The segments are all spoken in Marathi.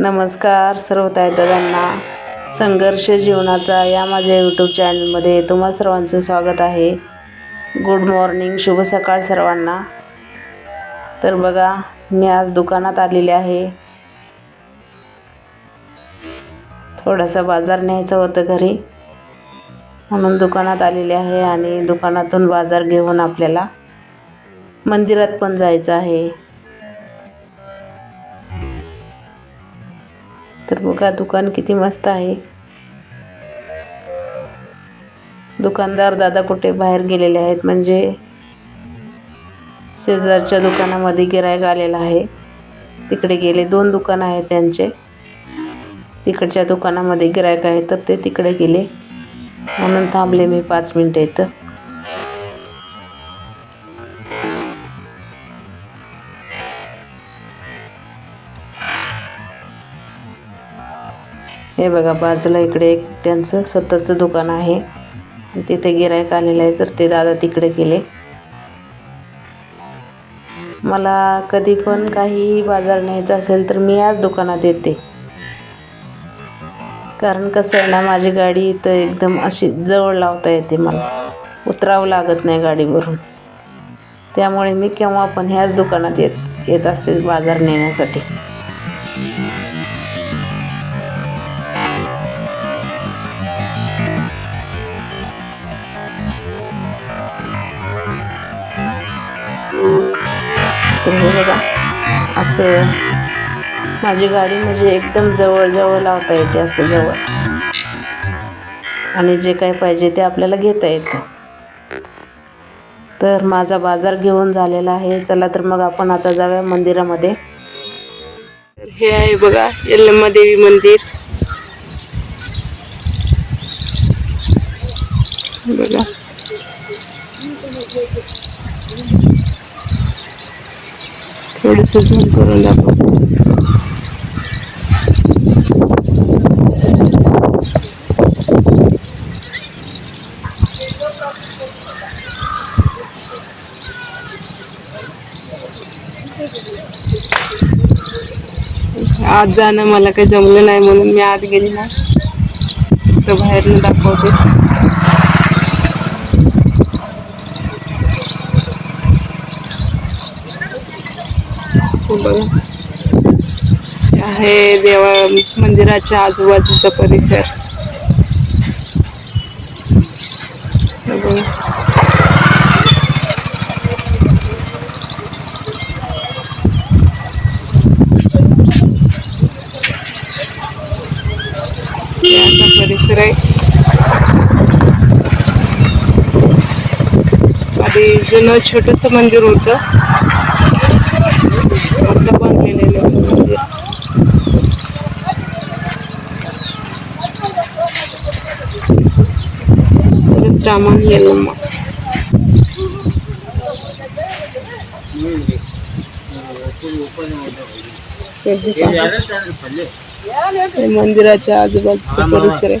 नमस्कार सर्व दादांना. संघर्ष जीवनाचा या माझ्या यूट्यूब चॅनलमध्ये तुम्हा सर्वांचं स्वागत आहे. गुड मॉर्निंग शुभ सकाळ सर्वांना. तर बघा मी आज दुकानात आलेले आहे. थोडासा बाजार न्यायचं होतं घरी. म्हणून दुकानात आलेले आहे आणि दुकानातून बाजार घेऊन आपल्याला मंदिरात पण जायचं आहे. तर बघा दुकान किती मस्त आहे. दुकानदार दादा कुठे बाहेर गेलेले आहेत म्हणजे शेजारच्या दुकानामध्ये गिरायक आलेला आहे. तिकडे गेले दोन दुकान आहेत त्यांचे. तिकडच्या दुकानामध्ये गिरायक आहे तर ते तिकडे गेले. म्हणून थांबले मी पाच मिनटं इथं. हे बघा बाजूला इकडे एक त्यांचं स्वतःचं दुकान आहे. तिथे गिरायक आलेलं आहे तर ते दादा तिकडे गेले. मला कधी पण काही बाजार न्यायचा असेल तर मी याच दुकानात येते. कारण कसं आहे ना माझी गाडी इथं एकदम अशी जवळ लावता येते मला. उतरावं लागत नाही गाडीवरून. त्यामुळे मी केव्हा पण ह्याच दुकानात येत येत असते बाजार नेण्यासाठी. तर हे बघा. असं माझी गाडी म्हणजे एकदम जवळ जवळ लावता येते असं जवळ. आणि जे काय पाहिजे ते आपल्याला घेता येतं. तर माझा बाजार घेऊन झालेला आहे. चला तर मग आपण आता जाऊया मंदिरामध्ये. हे आहे बघा यल्लम्मा देवी मंदिर. बघा. थोडस झूम करून दाखव आज जाणं मला काही जमलं नाही म्हणून मी आत गेली ना. तर बाहेरनं दाखवते. बघा. हे आहे देवा मंदिराच्या आजूबाजूचा परिसर. परिसर आहे. आधी जुनं छोटस मंदिर होतं आता बांधलेलं आहे मंदिर परत रामन यल्लम्मा हे पहा. हे मंदिराच्या आजूबाजूचा परिसर आहे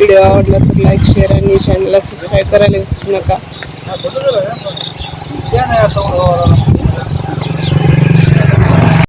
व्हिडिओ आवडला तर लाईक शेअर आणि चॅनलला सबस्क्राईब करायला विसरू नका.